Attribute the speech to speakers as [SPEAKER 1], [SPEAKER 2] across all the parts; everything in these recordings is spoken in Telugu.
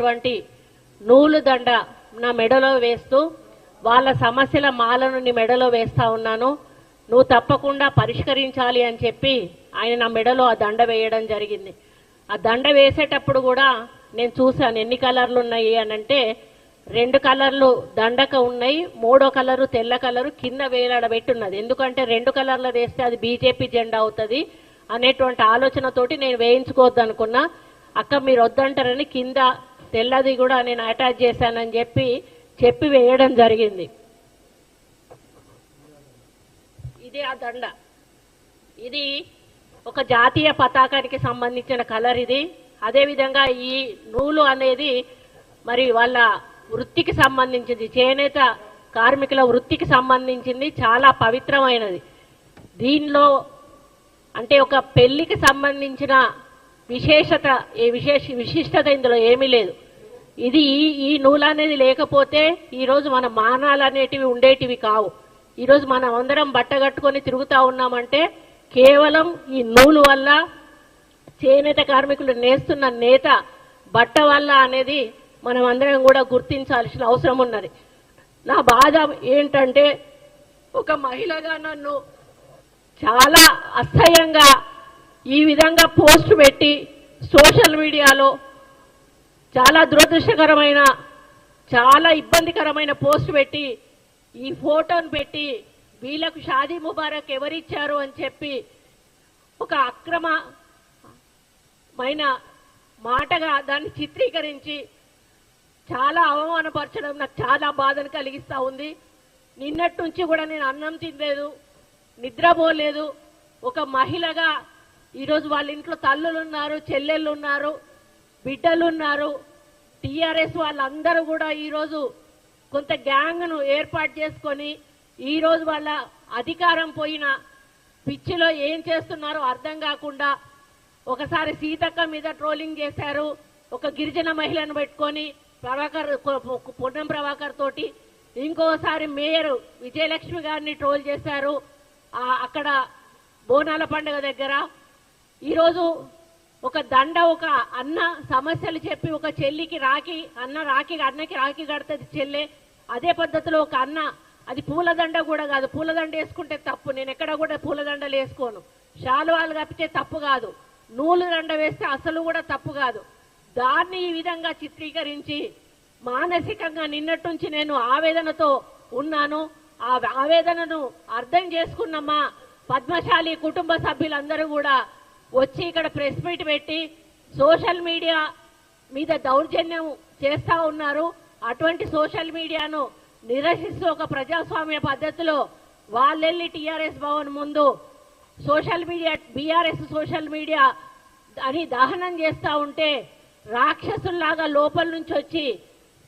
[SPEAKER 1] అటువంటి నూలు దండ నా మెడలో వేస్తూ వాళ్ళ సమస్యల మాలను నీ మెడలో వేస్తా ఉన్నాను. నువ్వు తప్పకుండా పరిష్కరించాలి అని చెప్పి ఆయన నా మెడలో ఆ దండ వేయడం జరిగింది. ఆ దండ వేసేటప్పుడు కూడా నేను చూశాను ఎన్ని కలర్లు ఉన్నాయి అని అంటే రెండు కలర్లు దండక ఉన్నాయి మూడో కలరు తెల్ల కలరు కింద వేలాడబెట్టున్నది. ఎందుకంటే రెండు కలర్లు వేస్తే అది బీజేపీ జెండా అవుతుంది అనేటువంటి ఆలోచనతోటి నేను వేయించుకోవద్దు అనుకున్నా అక్క మీరు వద్దంటారని కింద తెల్లది కూడా నేను అటాచ్ చేశానని చెప్పి చెప్పి వేయడం జరిగింది. ఇది ఆ దండ. ఇది ఒక జాతీయ పతాకానికి సంబంధించిన కలర్ ఇది. అదేవిధంగా ఈ నూలు అనేది మరి వాళ్ళ వృత్తికి సంబంధించింది. చేనేత కార్మికుల వృత్తికి సంబంధించింది. చాలా పవిత్రమైనది. దీనిలో అంటే ఒక పెళ్ళికి సంబంధించిన విశేషత ఏ విశేష విశిష్టత ఇందులో ఏమీ లేదు. ఇది ఈ ఈ నూలు అనేది లేకపోతే ఈరోజు మన మానాలు అనేటివి ఉండేటివి కావు. ఈరోజు మనం అందరం బట్ట కట్టుకొని తిరుగుతూ ఉన్నామంటే కేవలం ఈ నూలు వల్ల చేనేత కార్మికులు నేస్తున్న నేత బట్ట వల్ల అనేది మనం అందరం కూడా గుర్తించాల్సిన అవసరం ఉన్నది. నా బాధ ఏంటంటే ఒక మహిళగా నన్ను చాలా అసహ్యంగా ఈ విధంగా పోస్ట్ పెట్టి సోషల్ మీడియాలో చాలా దురదృష్టకరమైన చాలా ఇబ్బందికరమైన పోస్ట్ పెట్టి ఈ ఫోటోను పెట్టి వీళ్ళకు షాదీ ముబారక్ ఎవరిచ్చారు అని చెప్పి ఒక అక్రమమైన మాటగా దాన్ని చిత్రీకరించి చాలా అవమానపరచడం నాకు చాలా బాధను కలిగిస్తూ ఉంది. నిన్నటి నుంచి కూడా నేను అన్నం తినలేదు నిద్రపోలేదు ఒక మహిళగా ఈరోజు వాళ్ళ ఇంట్లో తల్లులు ఉన్నారు చెల్లెళ్ళు ఉన్నారు బిడ్డలు ఉన్నారు టీఆర్ఎస్ వాళ్ళందరూ కూడా ఈరోజు కొంత గ్యాంగ్ను ఏర్పాటు చేసుకొని ఈరోజు వాళ్ళ అధికారం పోయిన పిచ్చిలో ఏం చేస్తున్నారో అర్థం కాకుండా ఒకసారి సీతక్క మీద ట్రోలింగ్ చేశారు. ఒక గిరిజన మహిళను పెట్టుకొని ప్రభాకర్ పొన్నం ప్రభాకర్ తోటి ఇంకోసారి మేయర్ విజయలక్ష్మి గారిని ట్రోల్ చేశారు. అక్కడ బోనాల పండుగ దగ్గర ఈరోజు ఒక దండ ఒక అన్న సమస్యలు చెప్పి ఒక చెల్లికి రాఖీ అన్న రాఖీ అన్నకి రాఖీ కడుతుంది చెల్లె. అదే పద్ధతిలో ఒక అన్న అది పూలదండ కూడా కాదు. పూలదండ వేసుకుంటే తప్పు. నేను ఎక్కడ కూడా పూలదండలు వేసుకోను. శాలువాలు కప్పితే తప్పు కాదు. నూలు దండ వేస్తే అసలు కూడా తప్పు కాదు. దాన్ని ఈ విధంగా చిత్రీకరించి మానసికంగా నిన్నట్టుంచి నేను ఆవేదనతో ఉన్నాను. ఆ ఆవేదనను అర్థం చేసుకున్నమ్మా పద్మశాలి కుటుంబ సభ్యులందరూ కూడా వచ్చి ఇక్కడ ప్రెస్ మీట్ పెట్టి సోషల్ మీడియా మీద దౌర్జన్యం చేస్తూ ఉన్నారు. అటువంటి సోషల్ మీడియాను నిరసిస్తూ ఒక ప్రజాస్వామ్య పద్ధతిలో వాళ్ళెళ్ళి టీఆర్ఎస్ భవన్ ముందు social media BRS social media అని దహనం చేస్తూ ఉంటే రాక్షసుల్లాగా లోపల నుంచి వచ్చి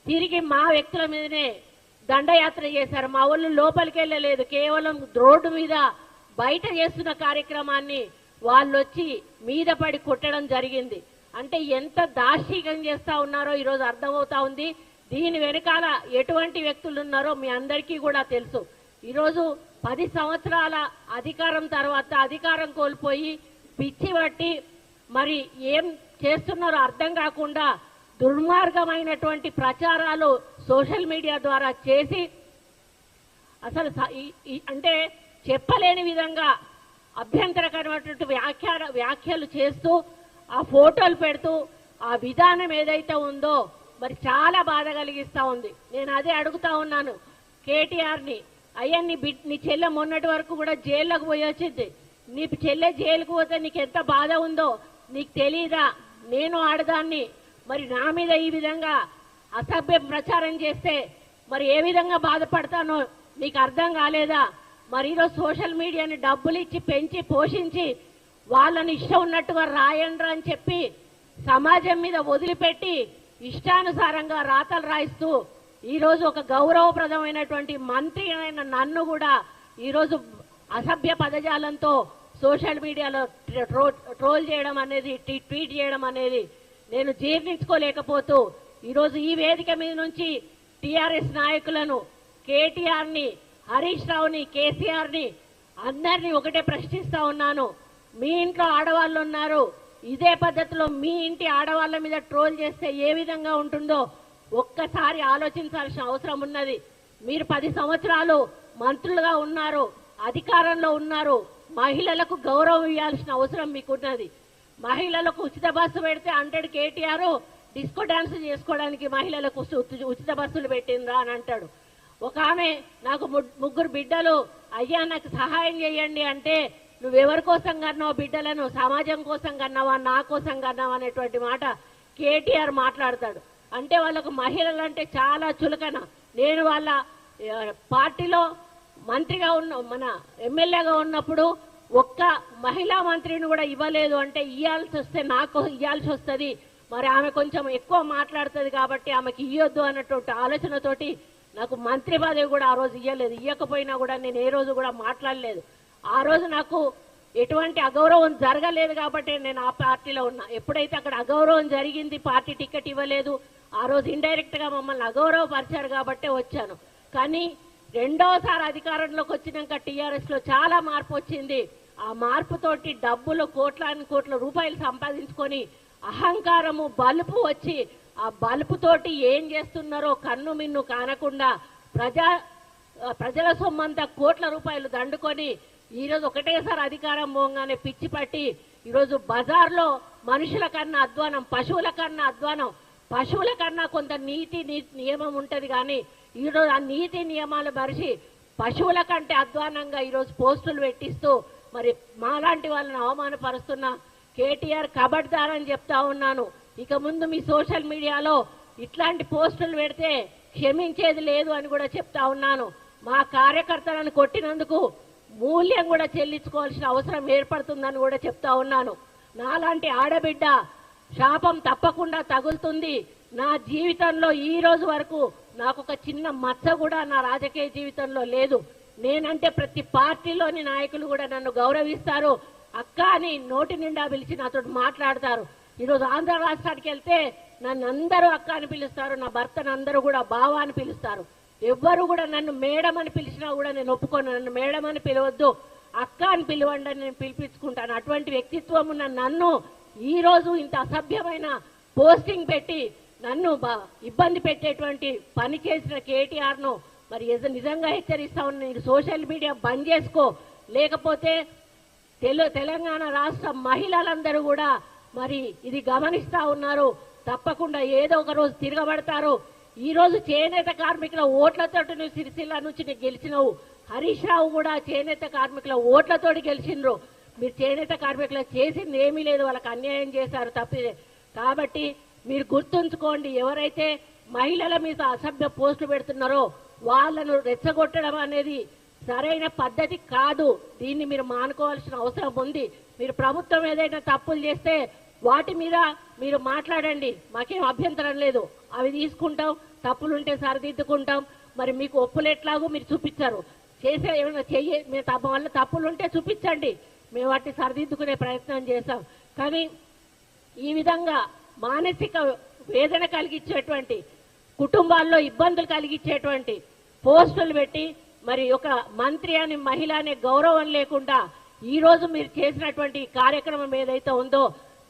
[SPEAKER 1] తిరిగి మా వ్యక్తుల మీదనే దండయాత్ర చేశారు. మా వాళ్ళు లోపలికి వెళ్ళలేదు కేవలం రోడ్డు మీద బయట చేస్తున్న కార్యక్రమాన్ని వాళ్ళు వచ్చి మీద పడి కొట్టడం జరిగింది. అంటే ఎంత దార్శికం చేస్తూ ఉన్నారో ఈరోజు అర్థమవుతా ఉంది. దీని వెనకాల ఎటువంటి వ్యక్తులు ఉన్నారో మీ అందరికీ కూడా తెలుసు. ఈరోజు పది సంవత్సరాల అధికారం తర్వాత అధికారం కోల్పోయి పిచ్చి పట్టి మరి ఏం చేస్తున్నారో అర్థం కాకుండా దుర్మార్గమైనటువంటి ప్రచారాలు సోషల్ మీడియా ద్వారా చేసి అసలు ఈ- అంటే చెప్పలేని విధంగా అభ్యంతరకరమైనటువంటి వ్యాఖ్య వ్యాఖ్యలు చేస్తూ ఆ ఫోటోలు పెడుతూ ఆ విధానం ఏదైతే ఉందో మరి చాలా బాధ కలిగిస్తూ ఉంది. నేను అదే అడుగుతా ఉన్నాను. కేటీఆర్ని అయ్యాన్ని నీ బిడ్ నీ చెల్లె మొన్నటి వరకు కూడా జైల్లోకి పోయి వచ్చింది. నీ చెల్లె జైలుకు పోతే నీకు ఎంత బాధ ఉందో నీకు తెలీదా? నేను ఆడదాన్ని మరి నా మీద ఈ విధంగా అసభ్య ప్రచారం చేస్తే మరి ఏ విధంగా బాధపడతానో నీకు అర్థం కాలేదా? మరి ఈరోజు సోషల్ మీడియాని డబ్బులు ఇచ్చి పెంచి పోషించి వాళ్ళని ఇష్టం ఉన్నట్టుగా రాయండ్రా అని చెప్పి సమాజం మీద వదిలిపెట్టి ఇష్టానుసారంగా రాతలు రాయిస్తూ ఈరోజు ఒక గౌరవప్రదమైనటువంటి మంత్రి అయిన నన్ను కూడా ఈరోజు అసభ్య పదజాలంతో సోషల్ మీడియాలో ట్రోల్ చేయడం అనేది ట్వీట్ చేయడం అనేది నేను జీర్ణించుకోలేకపోతూ ఈరోజు ఈ వేదిక మీద నుంచి టీఆర్ఎస్ నాయకులను కేటీఆర్ని హరీష్ రావుని కేసీఆర్ని అందరినీ ఒకటే ప్రశ్నిస్తా ఉన్నాను. మీ ఇంట్లో ఆడవాళ్ళు ఉన్నారు. ఇదే పద్ధతిలో మీ ఇంటి ఆడవాళ్ళ మీద ట్రోల్ చేస్తే ఏ విధంగా ఉంటుందో ఒక్కసారి ఆలోచించాల్సిన అవసరం ఉన్నది. మీరు పది సంవత్సరాలు మంత్రులుగా ఉన్నారు అధికారంలో ఉన్నారు. మహిళలకు గౌరవం ఇవ్వాల్సిన అవసరం మీకున్నది. మహిళలకు ఉచిత బస్సు పెడితే హండ్రెడ్ కేటీఆర్ డిస్కో డాన్స్ చేసుకోవడానికి మహిళలకు ఉచిత బస్సులు పెట్టిందా అని అంటాడు. ఒక ఆమె నాకు ముగ్గురు బిడ్డలు అయ్యా నాకు సహాయం చేయండి అంటే నువ్వెవరి కోసం కన్నావు బిడ్డలను? సమాజం కోసం కన్నావా? నా కోసం కన్నావా? అనేటువంటి మాట కేటీఆర్ మాట్లాడతాడు. అంటే వాళ్ళకు మహిళలు అంటే చాలా చులకన. నేను వాళ్ళ పార్టీలో మంత్రిగా ఉన్న మన ఎమ్మెల్యేగా ఉన్నప్పుడు ఒక్క మహిళా మంత్రిని కూడా ఇవ్వలేదు అంటే ఇవ్వాల్సి వస్తే నాకు ఇవ్వాల్సి వస్తుంది. మరి ఆమె కొంచెం ఎక్కువ మాట్లాడుతుంది కాబట్టి ఆమెకి ఇవ్వద్దు అన్నటువంటి ఆలోచనతోటి నాకు మంత్రి పదవి కూడా ఆ రోజు ఇవ్వలేదు ఇవ్వకపోయినా కూడా నేను ఏ రోజు కూడా మాట్లాడలేదు. ఆ రోజు నాకు ఎటువంటి అగౌరవం జరగలేదు కాబట్టి నేను ఆ పార్టీలో ఉన్నా. ఎప్పుడైతే అక్కడ అగౌరవం జరిగింది పార్టీ టికెట్ ఇవ్వలేదు ఆ రోజు ఇండైరెక్ట్గా మమ్మల్ని అగౌరవపరిచారు కాబట్టే వచ్చాను. కానీ రెండోసారి అధికారంలోకి వచ్చినాక టీఆర్ఎస్లో చాలా మార్పు వచ్చింది. ఆ మార్పుతోటి డబ్బులు కోట్లాని కోట్ల రూపాయలు సంపాదించుకొని అహంకారము బలుపు వచ్చి ఆ బలుపుతోటి ఏం చేస్తున్నారో కన్ను మిన్ను కానకుండా ప్రజా ప్రజల సొమ్మంతా కోట్ల రూపాయలు దండుకొని ఈరోజు ఒకటేసారి అధికారం పోగానే పిచ్చి పట్టి ఈరోజు బజార్లో మనుషుల కన్నా అధ్వానం పశువుల కన్నా అధ్వానం పశువుల కన్నా కొంత నీతి ని- నియమం ఉంటుంది కానీ ఈరోజు ఆ నీతి నియమాలు మరిచి పశువుల కంటే అధ్వానంగా ఈరోజు పోస్టులు పెట్టిస్తూ మరి మాలాంటి వాళ్ళని అవమానపరుస్తున్న కేటీఆర్ కబడ్దారని చెప్తా ఉన్నాను. ఇక ముందు మీ సోషల్ మీడియాలో ఇట్లాంటి పోస్టులు పెడితే క్షమించేది లేదు అని కూడా చెప్తా ఉన్నాను. మా కార్యకర్తలను కొట్టినందుకు మూల్యం కూడా చెల్లించుకోవాల్సిన అవసరం ఏర్పడుతుందని కూడా చెప్తా ఉన్నాను. నాలాంటి ఆడబిడ్డ శాపం తప్పకుండా తగులుతుంది. నా జీవితంలో ఈ రోజు వరకు నాకు ఒక చిన్న మచ్చ కూడా నా రాజకీయ జీవితంలో లేదు. నేనంటే ప్రతి పార్టీలోని నాయకులు కూడా నన్ను గౌరవిస్తారు. అక్క అని నోటి నిండా పిలిచి నాతో మాట్లాడతారు. ఈరోజు ఆంధ్ర రాష్ట్రానికి వెళ్తే నన్ను అందరూ అక్క అని పిలుస్తారు నా భర్తను అందరూ కూడా బావ అని పిలుస్తారు. ఎవ్వరు కూడా నన్ను మేడం అని పిలిచినా కూడా నేను ఒప్పుకోను. నన్ను మేడం అని పిలవద్దు అక్క అని పిలవండి అని నేను పిలిపించుకుంటాను. అటువంటి వ్యక్తిత్వం ఉన్న నన్ను ఈరోజు ఇంత అసభ్యమైన పోస్టింగ్ పెట్టి నన్ను బా- ఇబ్బంది పెట్టేటువంటి పని చేసిన కేటీఆర్ను మరి నిజంగా హెచ్చరిస్తా ఉన్నా నీకు సోషల్ మీడియా బంద్ చేసుకో. లేకపోతే తెలు తెలంగాణ రాష్ట్ర మహిళలందరూ కూడా మరి ఇది గమనిస్తా ఉన్నారు. తప్పకుండా ఏదో ఒక రోజు తిరగబడతారు. ఈ రోజు చేనేత కార్మికుల ఓట్లతోటి నువ్వు సిరిసిల్ల నుంచి నువ్వు గెలిచినవు. హరీష్ రావు కూడా చేనేత కార్మికుల ఓట్లతోటి గెలిచిండ్రు. మీరు చేనేత కార్మికుల చేసింది ఏమీ లేదు. వాళ్ళకి అన్యాయం చేశారు తప్పిదే కాబట్టి మీరు గుర్తుంచుకోండి ఎవరైతే మహిళల మీద అసభ్య పోస్టులు పెడుతున్నారో వాళ్ళను రెచ్చగొట్టడం అనేది సరైన పద్ధతి కాదు. దీన్ని మీరు మానుకోవాల్సిన అవసరం ఉంది. మీరు ప్రభుత్వం ఏదైనా తప్పులు చేస్తే వాటి మీద మీరు మాట్లాడండి. మాకేం అభ్యంతరం లేదు. అవి తీసుకుంటాం తప్పులుంటే సరిదిద్దుకుంటాం. మరి మీకు ఒప్పులు ఎట్లాగో మీరు చూపించారు. చేసే ఏమైనా చెయ్యి మీ తప్ప వల్ల తప్పులుంటే చూపించండి. మేము వాటిని సరిదిద్దుకునే ప్రయత్నం చేస్తాం కానీ ఈ విధంగా మానసిక వేదన కలిగించేటువంటి కుటుంబాల్లో ఇబ్బందులు కలిగించేటువంటి పోస్టులు పెట్టి మరి ఒక మంత్రి అని మహిళ అనే గౌరవం లేకుండా ఈరోజు మీరు చేసినటువంటి కార్యక్రమం ఏదైతే ఉందో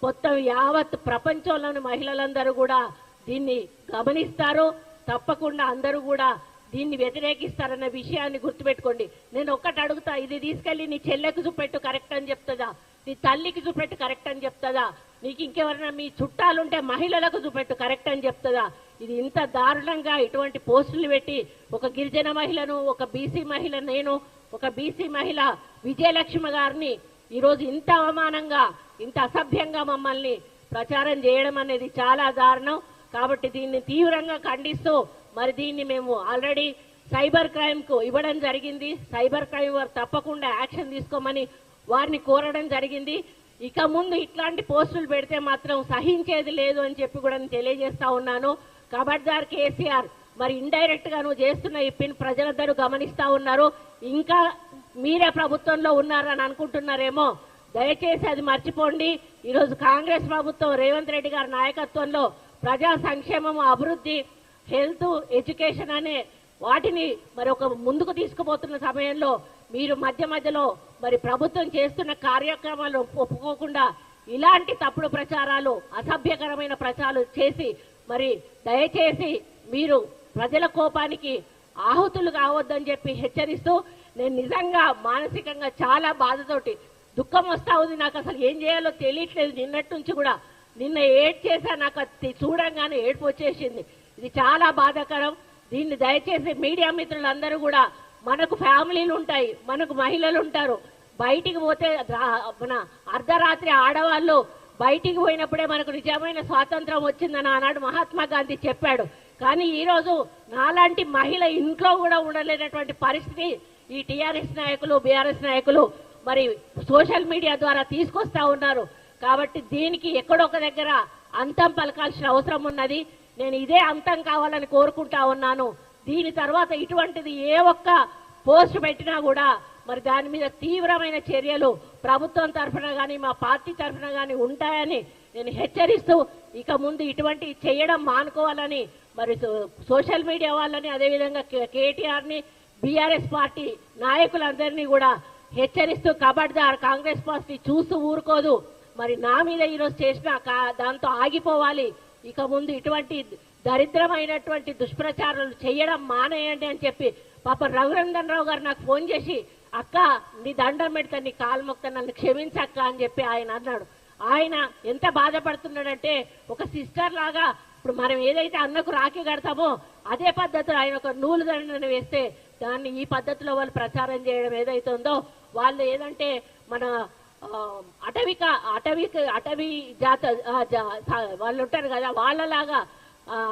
[SPEAKER 1] మొత్తం యావత్ ప్రపంచంలోని మహిళలందరూ కూడా దీన్ని గమనిస్తారు. తప్పకుండా అందరూ కూడా దీన్ని వ్యతిరేకిస్తారన్న విషయాన్ని గుర్తుపెట్టుకోండి. నేను ఒక్కటి అడుగుతా ఇది తీసుకెళ్ళి నీ చెల్లెకు చూపెట్టు కరెక్ట్ అని చెప్తుందా? నీ తల్లికి చూపెట్టు కరెక్ట్ అని చెప్తుందా? నీకు ఇంకెవరైనా మీ చుట్టాలుంటే మహిళలకు చూపెట్టు కరెక్ట్ అని చెప్తుందా? ఇది ఇంత దారుణంగా ఇటువంటి పోస్టులు పెట్టి ఒక గిరిజన మహిళను ఒక బీసీ మహిళ నేను ఒక బీసీ మహిళ విజయలక్ష్మి గారిని ఈరోజు ఇంత అవమానంగా ఇంత అసభ్యంగా మమ్మల్ని ప్రచారం చేయడం అనేది చాలా దారుణం. కాబట్టి దీన్ని తీవ్రంగా ఖండిస్తూ మరి దీన్ని మేము ఆల్రెడీ సైబర్ క్రైమ్కు ఇవ్వడం జరిగింది. సైబర్ క్రైమ్ వారు తప్పకుండా యాక్షన్ తీసుకోమని వారిని కోరడం జరిగింది. ఇక ముందు ఇట్లాంటి పోస్టులు పెడితే మాత్రం సహించేది లేదు అని చెప్పి కూడా నేను తెలియజేస్తా ఉన్నాను. కబడ్దార్ కేసీఆర్ మరి ఇండైరెక్ట్గా నువ్వు చేస్తున్న ఈ పిన్ ప్రజలందరూ గమనిస్తూ ఉన్నారు. ఇంకా మీరే ప్రభుత్వంలో ఉన్నారని అనుకుంటున్నారేమో దయచేసి అది మర్చిపోండి. ఈరోజు కాంగ్రెస్ ప్రభుత్వం రేవంత్ రెడ్డి గారి నాయకత్వంలో ప్రజా సంక్షేమం అభివృద్ధి హెల్త్ ఎడ్యుకేషన్ అనే వాటిని మరి ఒక ముందుకు తీసుకుపోతున్న సమయంలో మీరు మధ్య మధ్యలో మరి ప్రభుత్వం చేస్తున్న కార్యక్రమాలు ఒప్పుకోకుండా ఇలాంటి తప్పుడు ప్రచారాలు అసభ్యకరమైన ప్రచారాలు చేసి మరి దయచేసి మీరు ప్రజల కోపానికి ఆహుతులు కావద్దని చెప్పి హెచ్చరిస్తూ నేను నిజంగా మానసికంగా చాలా బాధతోటి దుఃఖం వస్తా ఉంది నాకు అసలు ఏం చేయాలో తెలియట్లేదు. నిన్నటి నుంచి కూడా నిన్న ఏడ్ చేశా నాకు అది చూడంగానే ఏడుపు వచ్చేసింది. ఇది చాలా బాధాకరం. దీన్ని దయచేసి మీడియా మిత్రులందరూ కూడా మనకు ఫ్యామిలీలు ఉంటాయి మనకు మహిళలు ఉంటారు. బయటికి పోతే మన అర్ధరాత్రి ఆడవాళ్ళు బయటికి పోయినప్పుడే మనకు నిజమైన స్వాతంత్రం వచ్చిందని ఆనాడు మహాత్మా గాంధీ చెప్పాడు. కానీ ఈరోజు నాలాంటి మహిళ ఇంట్లో కూడా ఉండలేనటువంటి పరిస్థితి ఈ టీఆర్ఎస్ నాయకులు బీఆర్ఎస్ నాయకులు మరి సోషల్ మీడియా ద్వారా తీసుకొస్తా ఉన్నారు. కాబట్టి దీనికి ఎక్కడొక దగ్గర అంతం పలకాల్సిన అవసరం ఉన్నది. నేను ఇదే అంతం కావాలని కోరుకుంటా ఉన్నాను. దీని తర్వాత ఇటువంటిది ఏ ఒక్క పోస్ట్ పెట్టినా కూడా మరి దాని మీద తీవ్రమైన చర్యలు ప్రభుత్వం తరఫున కానీ మా పార్టీ తరఫున కానీ ఉంటాయని నేను హెచ్చరిస్తూ ఇక ముందు ఇటువంటి చేయడం మానుకోవాలని మరి సో- సోషల్ మీడియా వాళ్ళని అదేవిధంగా కేటీఆర్ని బీఆర్ఎస్ పార్టీ నాయకులందరినీ కూడా హెచ్చరిస్తూ కబడ్దార్ కాంగ్రెస్ పార్టీ చూస్తూ ఊరుకోదు. మరి నా మీద ఈరోజు చేసిన కా- దాంతో ఆగిపోవాలి. ఇక ముందు ఇటువంటి దరిద్రమైనటువంటి దుష్ప్రచారాలు చేయడం మానేయండి అని చెప్పి పాప రఘురంగన్ రావు గారు నాకు ఫోన్ చేసి అక్క నీ దండం పెడతా నీ కాలు మొక్క నన్ను క్షమించక్క అని చెప్పి ఆయన అన్నాడు. ఆయన ఎంత బాధపడుతున్నాడంటే ఒక సిస్టర్ లాగా ఇప్పుడు మనం ఏదైతే అన్నకు రాఖీ కడతామో అదే పద్ధతిలో ఆయన ఒక నూలు దండను వేస్తే దాన్ని ఈ పద్ధతిలో వాళ్ళు ప్రచారం చేయడం ఏదైతుందో వాళ్ళు ఏదంటే మన అటవిక అటవిక అటవీ జాత వాళ్ళు ఉంటారు కదా వాళ్ళలాగా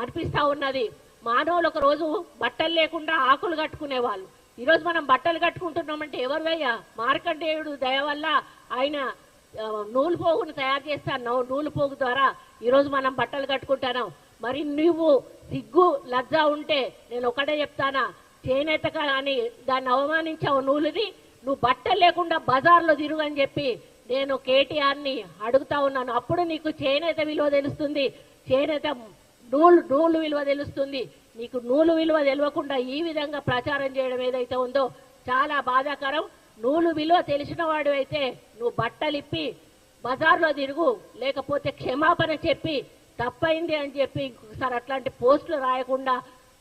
[SPEAKER 1] అనిపిస్తూ ఉన్నది. మానవులు ఒక రోజు బట్టలు లేకుండా ఆకులు కట్టుకునే వాళ్ళు ఈరోజు మనం బట్టలు కట్టుకుంటున్నామంటే ఎవరు వయ్యా మార్కండేయుడు దయ వల్ల ఆయన నూలుపోగును నూలు పోగును తయారు చేస్తాను నూలు పోగు ద్వారా ఈరోజు మనం బట్టలు కట్టుకుంటాను మరి నువ్వు సిగ్గు లజ్జ ఉంటే నేను ఒకటే చెప్తానా. చేనేత అని దాన్ని అవమానించావు నూలుని నువ్వు బట్టలు లేకుండా బజార్లో తిరుగు అని చెప్పి నేను కేటీఆర్ని అడుగుతా ఉన్నాను. అప్పుడు నీకు చేనేత విలువ తెలుస్తుంది. చేనేత నూలు నూలు విలువ తెలుస్తుంది. నీకు నూలు విలువ తెలియకుండా ఈ విధంగా ప్రచారం చేయడం ఏదైతే ఉందో చాలా బాధాకరం. నూలు విలువ తెలిసిన వాడు అయితే నువ్వు బట్టలిప్పి బజార్లో తిరుగు లేకపోతే క్షమాపణ చెప్పి తప్పైంది అని చెప్పి ఇంకొకసారి అట్లాంటి పోస్టులు రాయకుండా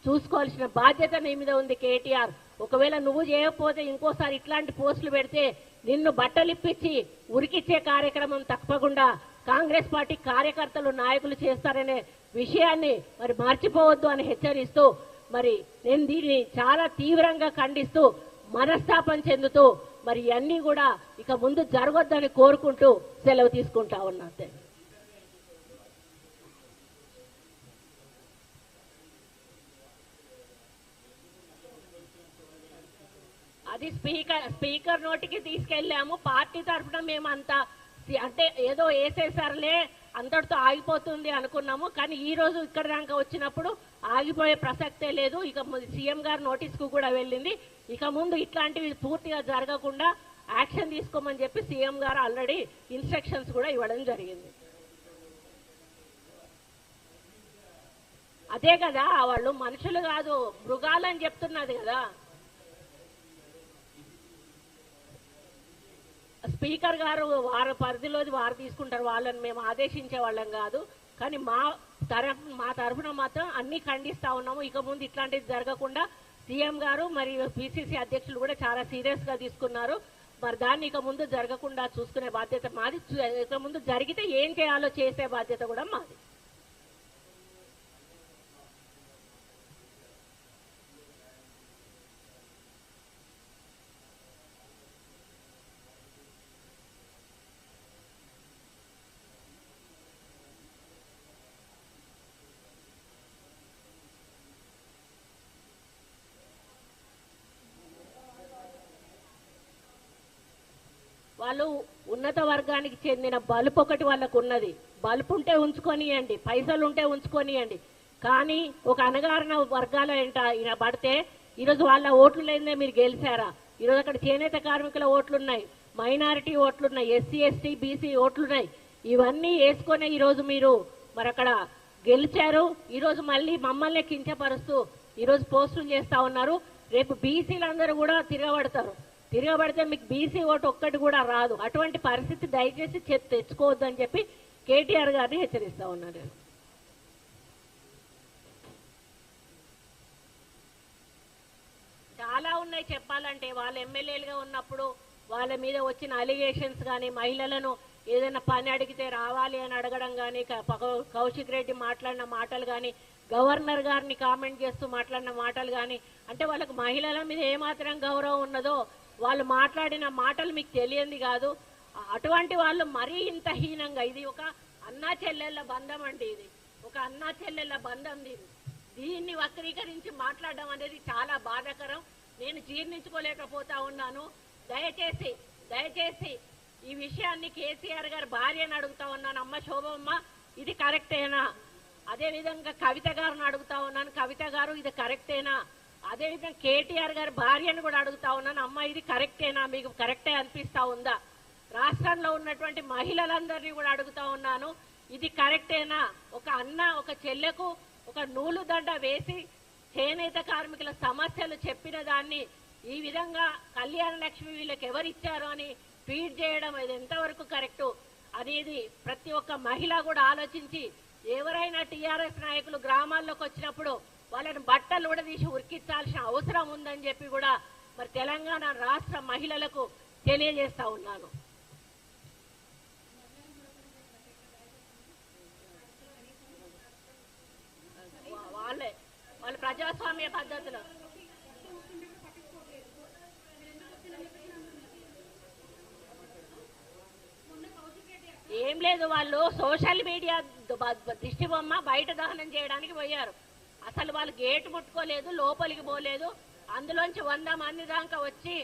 [SPEAKER 1] చూసుకోవాల్సిన బాధ్యత నీ మీద ఉంది కేటీఆర్. ఒకవేళ నువ్వు చేయకపోతే ఇంకోసారి ఇట్లాంటి పోస్టులు పెడితే నిన్ను బట్టలిప్పించి ఉరికిచ్చే కార్యక్రమం తప్పకుండా కాంగ్రెస్ పార్టీ కార్యకర్తలు నాయకులు చేస్తారనే విషయాన్ని మరి మర్చిపోవద్దు అని హెచ్చరిస్తూ మరి నేను దీన్ని చాలా తీవ్రంగా ఖండిస్తూ మనస్తాపం చెందుతూ మరి అన్నీ కూడా ఇక ముందు జరగొద్దని కోరుకుంటూ సెలవు తీసుకుంటా ఉన్నా అది స్పీకర్ స్పీకర్ నోటికి తీసుకెళ్ళాము. పార్టీ తరఫున మేమంతా అంటే ఏదో వేసేసారులే అంతటితో ఆగిపోతుంది అనుకున్నాము. కానీ ఈ రోజు ఇక్కడ దాకా వచ్చినప్పుడు ఆగిపోయే ప్రసక్తే లేదు. ఇక సీఎం గారు నోటీస్కు కూడా వెళ్ళింది. ఇక ముందు ఇట్లాంటివి పూర్తిగా జరగకుండా యాక్షన్ తీసుకోమని చెప్పి సీఎం గారు ఆల్రెడీ ఇన్స్ట్రక్షన్స్ కూడా ఇవ్వడం జరిగింది. అదే కదా వాళ్ళు మనుషులు కాదు మృగాలని చెప్తున్నది కదా. స్పీకర్ గారు వారి పరిధిలోది వారు తీసుకుంటారు వాళ్ళని మేము ఆదేశించే వాళ్ళం కాదు. కానీ మా తరఫు మా తరఫున మాత్రం అన్ని ఖండిస్తా ఉన్నాము. ఇక ముందు ఇట్లాంటిది జరగకుండా సీఎం గారు మరియు పిసిసి అధ్యక్షులు కూడా చాలా సీరియస్గా తీసుకున్నారు. మరి దాన్ని ఇక ముందు జరగకుండా చూసుకునే బాధ్యత మాది. ఇక ముందు జరిగితే ఏం చేయాలో చేసే బాధ్యత కూడా మాది. వాళ్ళు ఉన్నత వర్గానికి చెందిన బలుపు ఒకటి వాళ్ళకు ఉన్నది బలుపు ఉంటే ఉంచుకొనియండి పైసలు ఉంటే ఉంచుకొనియండి. కానీ ఒక అనగారిన వర్గాల ఏంట ఈయన పడితే ఈరోజు వాళ్ళ ఓట్లు లేదే మీరు గెలిచారా? ఈరోజు అక్కడ చేనేత కార్మికుల ఓట్లున్నాయి మైనారిటీ ఓట్లున్నాయి ఎస్సీ ఎస్టీ బీసీ ఓట్లున్నాయి. ఇవన్నీ వేసుకొని ఈరోజు మీరు మరి అక్కడ గెలిచారు. ఈరోజు మళ్ళీ మమ్మల్ని కించపరుస్తూ ఈరోజు పోస్టులు చేస్తా ఉన్నారు. రేపు బీసీలందరూ కూడా తిరగబడతారు. తిరగబడితే మీకు బీసీ ఓటు ఒక్కటి కూడా రాదు. అటువంటి పరిస్థితి దయచేసి చెప్ తెచ్చుకోవద్దు అని చెప్పి కేటీఆర్ గారిని హెచ్చరిస్తా ఉన్నారు నేను. చాలా ఉన్నాయి చెప్పాలంటే. వాళ్ళ ఎమ్మెల్యేలుగా ఉన్నప్పుడు వాళ్ళ మీద వచ్చిన అలిగేషన్స్ కానీ మహిళలను ఏదైనా పని అడిగితే రావాలి అని అడగడం కానీ కౌశిక్ రెడ్డి మాట్లాడిన మాటలు కానీ గవర్నర్ గారిని కామెంట్ చేస్తూ మాట్లాడిన మాటలు కానీ అంటే వాళ్ళకు మహిళల మీద ఏమాత్రం గౌరవం ఉన్నదో వాళ్ళు మాట్లాడిన మాటలు మీకు తెలియంది కాదు. అటువంటి వాళ్ళు మరీ ఇంత హీనంగా ఇది ఒక అన్నా చెల్లెళ్ళ బంధం అండి ఇది. ఒక అన్నా చెల్లెళ్ళ బంధం దీన్ని దీన్ని వక్రీకరించి మాట్లాడడం అనేది చాలా బాధాకరం. నేను జీర్ణించుకోలేకపోతా ఉన్నాను. దయచేసి దయచేసి ఈ విషయాన్ని కేసీఆర్ గారి భార్యను అడుగుతా ఉన్నాను. అమ్మ శోభమ్మ ఇది కరెక్టేనా? అదే విధంగా కవిత గారిని అడుగుతా ఉన్నాను. కవిత గారు ఇది కరెక్టేనా? అదేవిధంగా కేటీఆర్ గారి భార్యను కూడా అడుగుతా ఉన్నాను. అమ్మ ఇది కరెక్టేనా? మీకు కరెక్టే అనిపిస్తా ఉందా? రాష్ట్రంలో ఉన్నటువంటి మహిళలందరినీ కూడా అడుగుతా ఉన్నాను. ఇది కరెక్టేనా? ఒక అన్న ఒక చెల్లెకు ఒక నూలు దండ వేసి చేనేత కార్మికుల సమస్యలు చెప్పిన దాన్ని ఈ విధంగా కళ్యాణ లక్ష్మి వీళ్ళకి ఎవరిచ్చారు అని ట్వీట్ చేయడం ఇది ఎంతవరకు కరెక్టు? అనేది ప్రతి ఒక్క మహిళ కూడా ఆలోచించి ఎవరైనా టీఆర్ఎస్ నాయకులు గ్రామాల్లోకి వచ్చినప్పుడు వాళ్ళని బట్టలు కూడా తీసి ఉరికించాల్సిన అవసరం ఉందని చెప్పి కూడా మరి తెలంగాణ రాష్ట్ర మహిళలకు తెలియజేస్తా ఉన్నాను. వాళ్ళే వాళ్ళ ప్రజాస్వామ్య పద్ధతిలో. ఏం లేదు వాళ్ళు సోషల్ మీడియా ద- బయట దహనం చేయడానికి పోయారు. అసలు వాళ్ళు గేట్ ముట్టుకోలేదు లోపలికి పోలేదు. అందులోంచి వంద మంది దాకా వచ్చి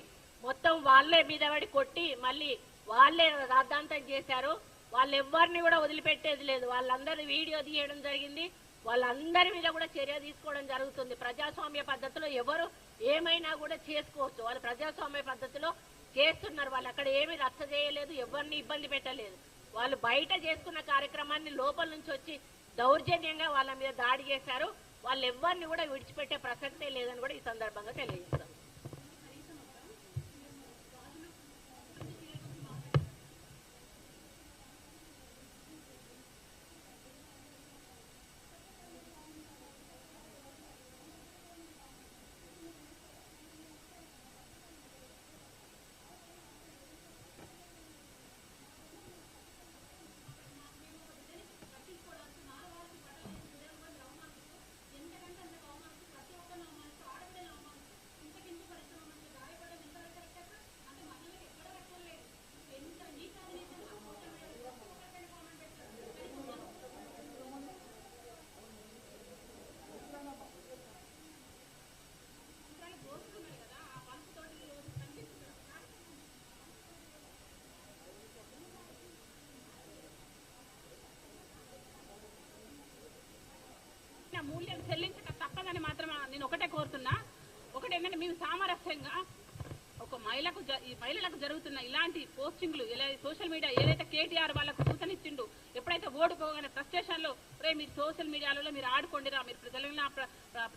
[SPEAKER 1] మొత్తం వాళ్ళే మీద పడి కొట్టి మళ్ళీ వాళ్ళే రాద్ధాంతం చేశారు. వాళ్ళు ఎవరిని కూడా వదిలిపెట్టేది లేదు. వాళ్ళందరి వీడియో తీయడం జరిగింది. వాళ్ళందరి మీద కూడా చర్య తీసుకోవడం జరుగుతుంది. ప్రజాస్వామ్య పద్ధతిలో ఎవరు ఏమైనా కూడా చేసుకోవచ్చు. వాళ్ళు ప్రజాస్వామ్య పద్ధతిలో చేస్తున్నారు. వాళ్ళు అక్కడ ఏమీ రచ్చ చేయలేదు ఎవరిని ఇబ్బంది పెట్టలేదు. వాళ్ళు బయట చేసుకున్న కార్యక్రమాన్ని లోపల నుంచి వచ్చి దౌర్జన్యంగా వాళ్ళ మీద దాడి చేశారు. వాళ్ళు ఎవరిని కూడా విడిచిపెట్టే ప్రసక్తే లేదని కూడా ఈ సందర్భంగా తెలియజేస్తారు
[SPEAKER 2] నా మూల్యం చెల్లించక తప్పదని మాత్రం నేను ఒకటే కోరుతున్నా ఒకటి ఏంటంటే మేము సామరస్యంగా ఒక మహిళకు ఈ మహిళలకు జరుగుతున్న ఇలాంటి పోస్టింగ్లు ఇలా సోషల్ మీడియా ఏదైతే కేటీఆర్ వాళ్ళకు సూచనిచ్చిండు ఎప్పుడైతే ఓడిపోగానే ఫ్రస్ట్రేషన్లో రే మీరు సోషల్ మీడియాలలో మీరు ఆడుకోండిరా మీరు తెలంగాణ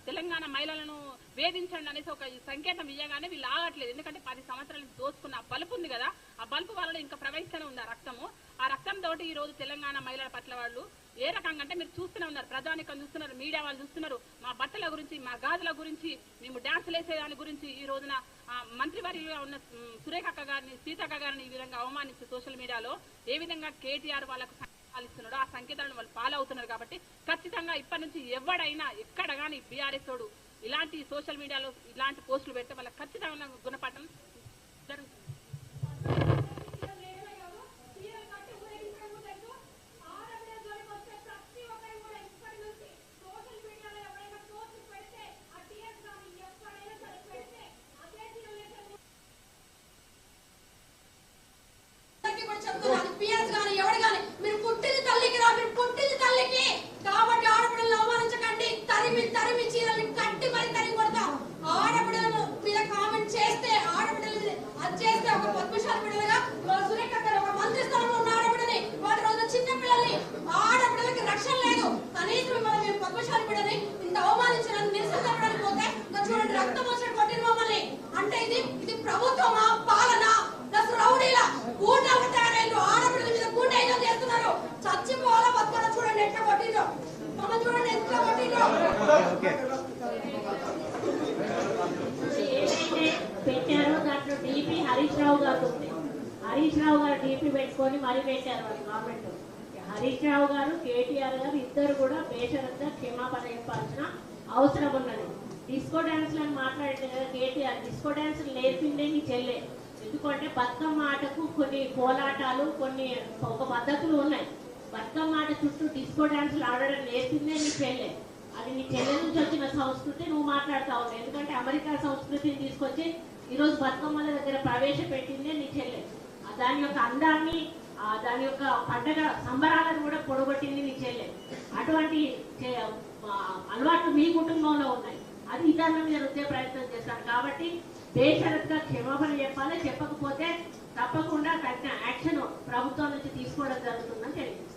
[SPEAKER 2] తెలంగాణ మహిళలను వేధించండి అనేసి ఒక సంకేతం ఇయ్యగానే వీళ్ళు ఆగట్లేదు. ఎందుకంటే పది సంవత్సరాల నుంచి దోచుకున్న బలుపు ఉంది కదా ఆ బలుపు వాళ్ళలో ఇంకా ప్రవహిస్తూనే ఉంది ఆ రక్తము. ఆ రక్తం తోటి ఈ రోజు తెలంగాణ మహిళల పట్ల వాళ్ళు ఏ రకంగా అంటే మీరు చూస్తూనే ఉన్నారు. ప్రజానికం చూస్తున్నారు మీడియా వాళ్ళు చూస్తున్నారు. మా బట్టల గురించి మా గాజుల గురించి మేము డాన్సులు వేసే దాని గురించి ఈ రోజున మంత్రివర్యులుగా ఉన్న సురేఖ అక్క గారిని సీతక్క గారిని ఈ విధంగా అవమానిస్తూ సోషల్ మీడియాలో ఏ విధంగా కేటీఆర్ వాళ్ళకు సంకేతాలు ఇస్తున్నాడో ఆ సంకేతాలను వాళ్ళు ఫాలో అవుతున్నారు కాబట్టి ఖచ్చితంగా ఇప్పటి నుంచి ఎవడైనా ఎక్కడ కానీ బీఆర్ఎస్ తోడు ఇలాంటి సోషల్ మీడియాలో ఇలాంటి పోస్టులు పెడితే వాళ్ళకి ఖచ్చితంగా గుణపాఠం జరుగుతుంది
[SPEAKER 3] అందరికీ కూడా చెప్తున్నాను పిఎస్ గాని ఎవడు గాని మీరు పుట్టింది తల్లికి రా మీరు పుట్టింది తల్లికి కాబట్టి ఆడపిల్లలు అవమానించకండి తరిమి తరిమి చీరలు కట్టి మరి తరిమి కొడతాం ఆడపిల్లలను మీద కామెంట్ చేస్తే ఆడపిల్లల మీద అది చేస్తే ఒక పద్మశాలి బిడ్డలుగా ఇవాళ సురేఖ గారు ఒక మంత్రి స్థానంలో ఉన్న ఆడపిల్లని వాటి రోజు చిన్న పిల్లల్ని ఆడపిల్లలకి రక్షణ లేదు కనీసం మిమ్మల్ని మేము పద్మశాలి బిడ్డని ఇంత అవమానించిన నిరసన తెలపడానికి పోతే ఇంకా చూడండి రక్తం వచ్చిన కొట్టిన మమ్మల్ని అంటే ఇది ఇది ప్రభుత్వమా కొట్టిండ్రు మమ్మల్ని చూడండి ఎంత కొట్టిండ్రు
[SPEAKER 1] ఏదైతే పెట్టారో. దాంట్లో డీపీ హరీష్ రావు గారు ఉంది. హరీష్ రావు గారు డీపీ పెట్టుకొని మరీ పెట్టారు వాళ్ళు గవర్నమెంట్ హరీష్ రావు గారు కేటీఆర్ గారు ఇద్దరు కూడా బేషరత్గా క్షమాపణ చెప్పాల్సిన అవసరం ఉన్నది. డిస్కో డాన్స్లను మాట్లాడితే కదా కేటీఆర్ డిస్కో డ్యాన్సులు నేర్పిందే నీ చెల్లె. ఎందుకంటే బతుకమ్మ ఆటకు కొన్ని కోలాటాలు కొన్ని ఒక పద్ధతులు ఉన్నాయి. బతుకమ్మ ఆట చుట్టూ డిస్కో డాన్సులు ఆడడం నేర్పిందే నీ చెల్లె. అది నీ చెల్లె నుంచి వచ్చిన సంస్కృతి నువ్వు మాట్లాడతావు ఎందుకంటే అమెరికా సంస్కృతిని తీసుకొచ్చి ఈరోజు బతుకమ్మల దగ్గర ప్రవేశపెట్టిందే నీ చెల్లె. దాని యొక్క అందాన్ని దాని యొక్క పండగ సంబరాలను కూడా పొడగొట్టింది నీ చెల్లె. అటువంటి అలవాట్లు మీ కుటుంబంలో ఉన్నాయి. అది ఇతరుల మీద రుద్దే ప్రయత్నం చేస్తాను. కాబట్టి బేషరత్గా క్షమాపణ చెప్పాలి. చెప్పకపోతే తప్పకుండా తగిన యాక్షన్ ప్రభుత్వం నుంచి తీసుకోవడం జరుగుతుందని తెలియజేస్తాను.